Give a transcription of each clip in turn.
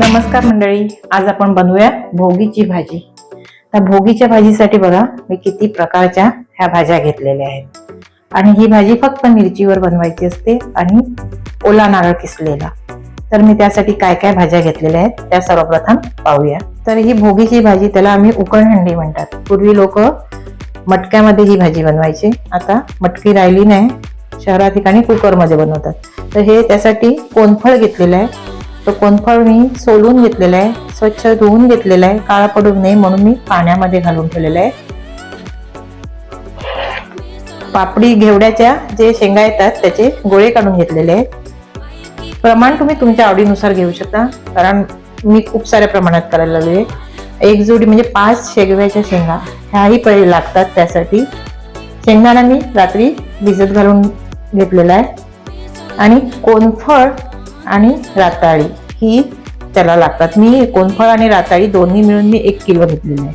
नमस्कार मंडळी आज आपण बनवूया भोगीची भाजी. तर भोगीच्या भाजीसाठी बघा मी किती प्रकारच्या ह्या भाज्या घेतलेल्या आहेत. आणि ही भाजी फक्त मिरचीवर बनवायची असते आणि ओला नारळ किसलेला. तर मी त्यासाठी काय काय भाज्या घेतलेल्या आहेत त्या सर्वप्रथम पाहूया. तर ही भोगीची भाजी त्याला आम्ही उकळहंडी म्हणतात. पूर्वी लोक मटक्यामध्ये ही भाजी बनवायची. आता मटकी राहिली नाही शहरा ठिकाणी कुकरमध्ये बनवतात. तर हे त्यासाठी कोनफळ घेतलेलं आहे तो कोनफळ मी सोलून घेतलेला आहे स्वच्छ धुवून घेतलेला आहे काळा पडू नये म्हणून मी पाण्यामध्ये घालून ठेवलेलं आहे. पापडी घेवड्याच्या जे शेंगा येतात त्याचे गोळे काढून घेतलेले आहेत. प्रमाण तुम्ही तुमच्या आवडीनुसार घेऊ शकता कारण मी खूप साऱ्या प्रमाणात करायला लागले एक जोडी म्हणजे पाच शेगव्याच्या शेंगा ह्याही पहिले लागतात त्यासाठी. शेंगदाणा मी रात्री भिजत घालून घेतलेला आहे. आणि कोनफळ आणि राताळी. ही त्याला लागतात. मी कोणफळ आणि राताळी दोन्ही मिळून मी एक किलो घेतलेली आहे.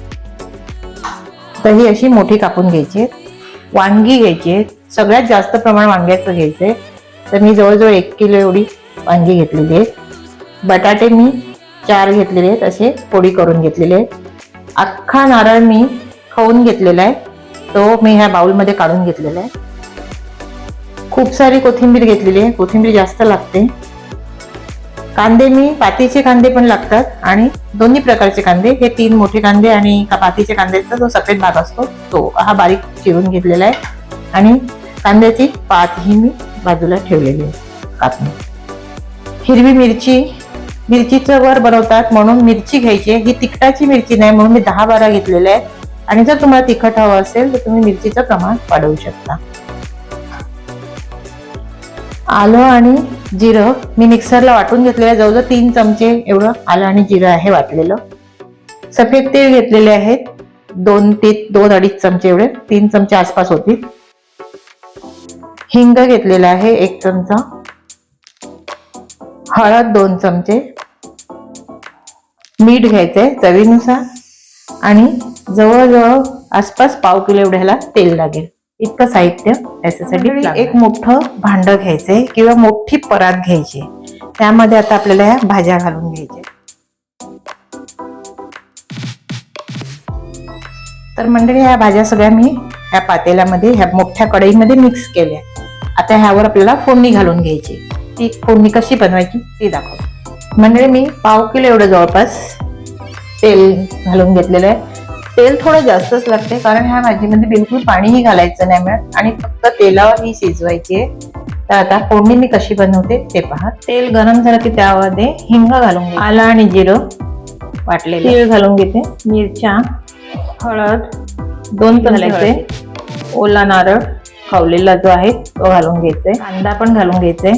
तर ही अशी मोठी कापून घ्यायची वांगी घ्यायची सगळ्यात जास्त प्रमाण वांग्याचं घ्यायचंय तर मी जवळजवळ एक किलो एवढी वांगी घेतलेली आहेत बटाटे मी चार घेतलेले आहेत. असे पोळी करून घेतलेले आहेत. अख्खा नारळ मी खाऊन घेतलेला आहे. तो मी ह्या बाउलमध्ये काढून घेतलेला आहे. खूप सारी कोथिंबीर घेतलेली आहे. कोथिंबीर जास्त लागते. कांदे मी पातीचे कांदे पण लागतात आणि दोन्ही प्रकारचे कांदे. हे तीन मोठे कांदे आणि पातीचे कांद्याचा जो सफेद भाग असतो तो हा बारीक चिरून घेतलेला आहे. आणि कांद्याची पात ही मी बाजूला ठेवलेली आहे कापून. हिरवी मिरची मिरचीचं वर बनवतात म्हणून मिरची घ्यायची आहे. ही तिखटाची मिरची नाही म्हणून मी दहा बारा घेतलेल्या आहेत. आणि जर तुम्हाला तिखट हवं असेल तर तुम्ही मिरचीचं प्रमाण वाढवू शकता. आलं आणि जिरं. मी मिक्सरला वाटून घेतलेलं आहे. जवळजवळ तीन चमचे एवढं आलं आणि जिरं आहे वाटलेलं. सफेद तेल घेतलेले आहेत. दोन ते दोन अडीच चमचे एवढे. तीन चमचे आसपास होतील हिंग घेतलेला आहे. एक चमचा. हळद दोन चमचे. मीठ घ्यायचंय चवीनुसार. आणि जवळजवळ आसपास पाव किलो एवढ्याला तेल लागेल. इतकं साहित्य याच्यासाठी एक मोठं भांड घ्यायचंय किंवा मोठी परात घ्यायची. त्यामध्ये आता आपल्याला ह्या भाज्या घालून घ्यायच्या. तर मंडळी ह्या भाज्या सगळ्या मी ह्या पातेल्यामध्ये ह्या मोठ्या कढईमध्ये मिक्स केल्या. आता ह्यावर आपल्याला फोडणी घालून घ्यायची. ती फोडणी कशी बनवायची ती दाखव मंडळी मी पाव किलो एवढं जवळपास तेल घालून घेतलेलं आहे. तेल थोडं जास्तच लागते कारण ह्या भाजीमध्ये बिलकुल पाणीही घालायचं नाही मिळत आणि फक्त तेलावर ही शिजवायची आहे. तर आता फोडणी मी कशी बनवते ते पहा. तेल गरम झालं की त्यामध्ये हिंग घालून घे आलं आणि जिरं. वाटले तीळ घालून घेते. मिरच्या हळद दोन घालायचे. ओला नारळ खवलेला जो आहे तो घालून घ्यायचे. कांदा पण घालून घ्यायचे.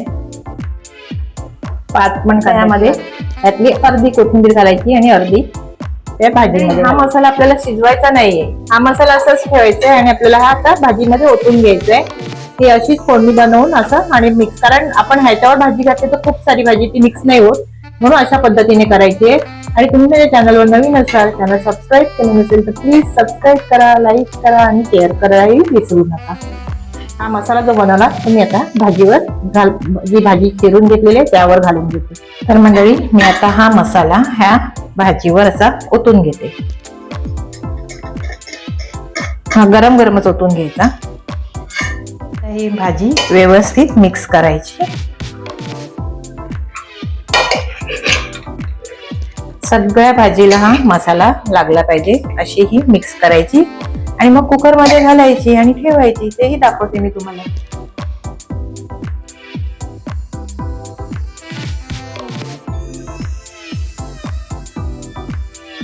पाच पण त्यामध्ये त्यातली अर्धी कोथिंबीर घालायची आणि अर्धी त्या भाजीमध्ये हा मसाला आपल्याला शिजवायचा नाहीये. हा मसाला असाच ठेवायचा आहे आणि आपल्याला हा आता भाजीमध्ये ओतून घ्यायचा आहे ही अशीच फोडणी बनवून असं आणि मिक्स कारण आपण ह्याच्यावर भाजी घातली तर खूप सारी भाजी ती मिक्स नाही होत. म्हणून अशा पद्धतीने करायची आहे आणि तुम्ही माझ्या चॅनलवर नवीन असाल चॅनल सबस्क्राईब केलं नसेल तर प्लीज सबस्क्राईब करा लाईक करा आणि शेअर करायलाही विसरू नका. हा मसाला जो बनवला तो मी आता भाजीवर घाल जी भाजी चिरून घेतलेली आहे त्यावर घालून घेते तर मंडळी मी आता हा मसाला ह्या भाजीवर असा ओतून घेते. हा गरम गरमच ओतून घ्यायचा. ही भाजी व्यवस्थित मिक्स करायची. सगळ्या भाजीला हा मसाला लागला पाहिजे अशी ही मिक्स करायची. आणि मग कुकरमध्ये घालायची आणि ठेवायची तेही दाखवते मी तुम्हाला.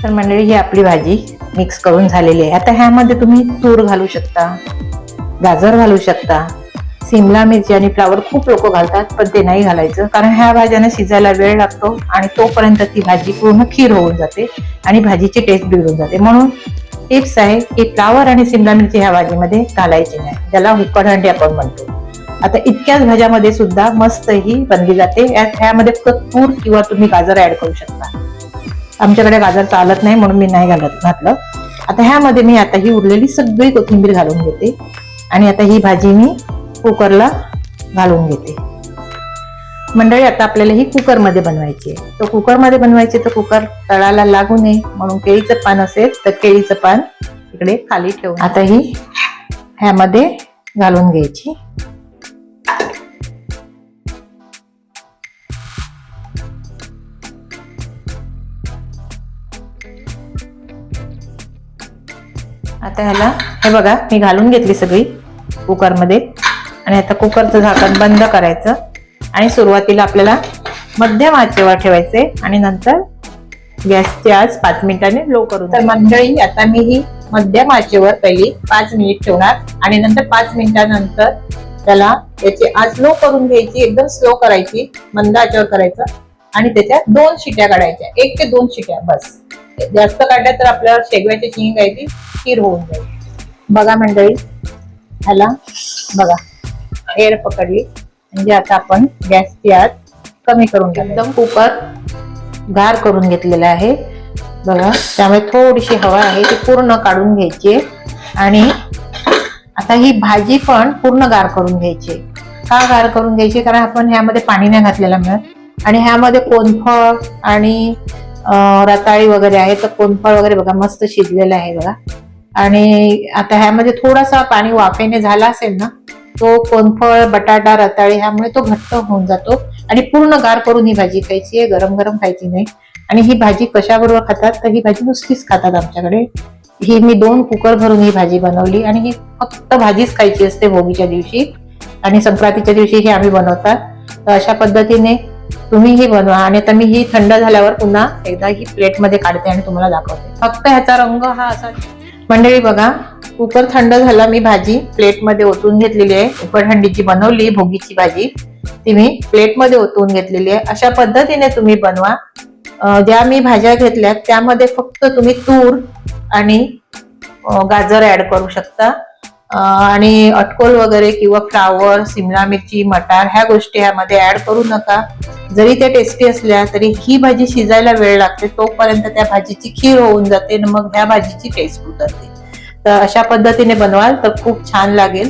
तर मंडळी ही आपली भाजी मिक्स करून झालेली आहे. आता ह्यामध्ये तुम्ही तूर घालू शकता गाजर घालू शकता सिमला मिरची आणि फ्लावर खूप लोक घालतात पण ते नाही घालायचं. कारण ह्या भाज्यांना शिजायला वेळ लागतो आणि तोपर्यंत ती भाजी पूर्ण खीर होऊन जाते आणि भाजीची टेस्ट बिघडून जाते. म्हणून टिप्स आहे की फ्लावर आणि सिमला मिरची ह्या भाजीमध्ये घालायची नाही. ज्याला हुक्कडहंडी आपण म्हणतो. आता इतक्याच भाज्यामध्ये सुद्धा मस्त ही बनली जाते. ह्यामध्ये फक्त तूर किंवा तुम्ही गाजर ऍड करू शकता. आमच्याकडे गाजर चालत नाही म्हणून मी नाही घालत घातलं. आता ह्यामध्ये मी आता ही उरलेली सगळी कोथिंबीर घालून घेते. आणि आता ही भाजी मी कुकरला घालून घेते. मंडळी आता आपल्याला ही कुकरमध्ये बनवायची आहे. तर कुकरमध्ये बनवायची तर कुकर तळाला लागू नये. म्हणून केळीचं पान असेल तर केळीचं पान इकडे खाली ठेवून. आता ही ह्यामध्ये घालून घ्यायची. आता ह्याला हे बघा मी घालून घेतली सगळी कुकरमध्ये. आणि आता कुकरचं झाकण बंद करायचं. आणि सुरुवातीला आपल्याला मध्यम आचेवर ठेवायचे आणि नंतर गॅसचे आज पाच मिनिटांनी लो करून तर मंडळी आता मी ही मध्यम आचेवर पहिली पाच मिनिट ठेवणार. आणि नंतर पाच मिनिटानंतर त्याला त्याची आज लो करून घ्यायची एकदम स्लो करायची मंद आचेवर करायचं. आणि त्याच्यात दोन शिट्या काढायच्या एक ते दोन शिट्या बस. जास्त काढल्या तर आपल्याला शेगव्याची शिंग आहे ती स्थिर होऊन जाईल. बघा मंडळी ह्याला बघा एअर पकडली. म्हणजे आता आपण गॅसची आज कमी करून एकदम कुकर गार करून घेतलेला आहे. बघा त्यामुळे थोडीशी हवा आहे ती पूर्ण काढून घ्यायची आणि आता ही भाजी पण पूर्ण गार करून घ्यायची का गार करून घ्यायची? कारण आपण ह्यामध्ये पाणी नाही घातलेलं मिळत. आणि ह्यामध्ये कोणफळ आणि रताळी वगैरे आहे तर कोनफळ वगैरे बघा मस्त शिजलेलं आहे बघा. आणि आता ह्यामध्ये थोडासा पाणी वाफेने झाला असेल ना तो कोनफळ बटाटा रताळी ह्यामुळे तो घट्ट होऊन जातो. आणि पूर्ण गार करून ही भाजी खायची आहे गरम गरम खायची नाही. आणि ही भाजी कशाबरोबर खातात तर ही भाजी नुसतीच खातात आमच्याकडे. ही मी दोन कुकर भरून ही भाजी बनवली आणि ही फक्त भाजीच खायची असते भोगीच्या दिवशी. आणि संक्रांतीच्या दिवशी ही आम्ही बनवतात. तर अशा पद्धतीने तुम्ही ही बनवा आणि आता मी ही थंड झाल्यावर पुन्हा एकदा ही प्लेटमध्ये काढते आणि तुम्हाला दाखवते. फक्त ह्याचा रंग हा असा मंडळी बघा कुकर थंड झाला मी भाजी. प्लेटमध्ये ओतून घेतलेली आहे. उकडहंडीची बनवली भोगीची भाजी. ती मी प्लेटमध्ये ओतून घेतलेली आहे. अशा पद्धतीने तुम्ही बनवा. ज्या मी भाज्या घेतल्या त्यामध्ये फक्त तुम्ही तूर आणि गाजर ऍड करू शकता. आणि अटकोल वगैरे किंवा फ्लावर सिमला मिरची मटार ह्या गोष्टी ह्यामध्ये ऍड करू नका. जरी त्या टेस्टी असल्या तरी ही भाजी शिजायला वेळ लागते. तोपर्यंत त्या भाजीची खीर होऊन जाते आणि मग ह्या भाजीची टेस्ट उतरते. तर अशा पद्धतीने बनवाल तर खूप छान लागेल.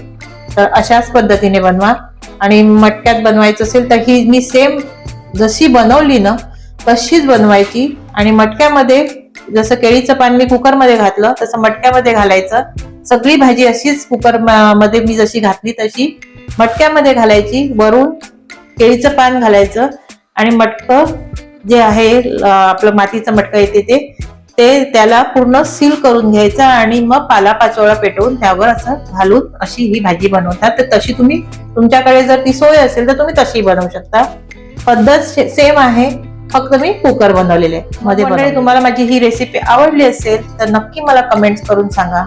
तर अशाच पद्धतीने बनवा. आणि मटक्यात बनवायचं असेल तर ही मी सेम जशी बनवली ना तशीच बनवायची. आणि मटक्यामध्ये जसं केळीचं पान मी कुकरमध्ये घातलं तसं मटक्यामध्ये घालायचं. सगळी भाजी अशीच कुकरमध्ये मी जशी घातली तशी मटक्यामध्ये घालायची वरून केळीचं पान घालायचं आणि मटकं जे आहे आपलं मातीचं मटकं येते ते ते त्याला पूर्ण सील करून घ्यायचं आणि मग पालापाचोळा पेटवून त्यावर असं घालून अशी ही भाजी बनवतात. तर तशी तुम्ही तुमच्याकडे जर ती सोय असेल तर तुम्ही तशी बनवू शकता. पद्धत सेम आहे फक्त मी कुकर बनवलेले मध्ये तुम्हाला माझी ही रेसिपी आवडली असेल तर नक्की मला कमेंट्स करून सांगा.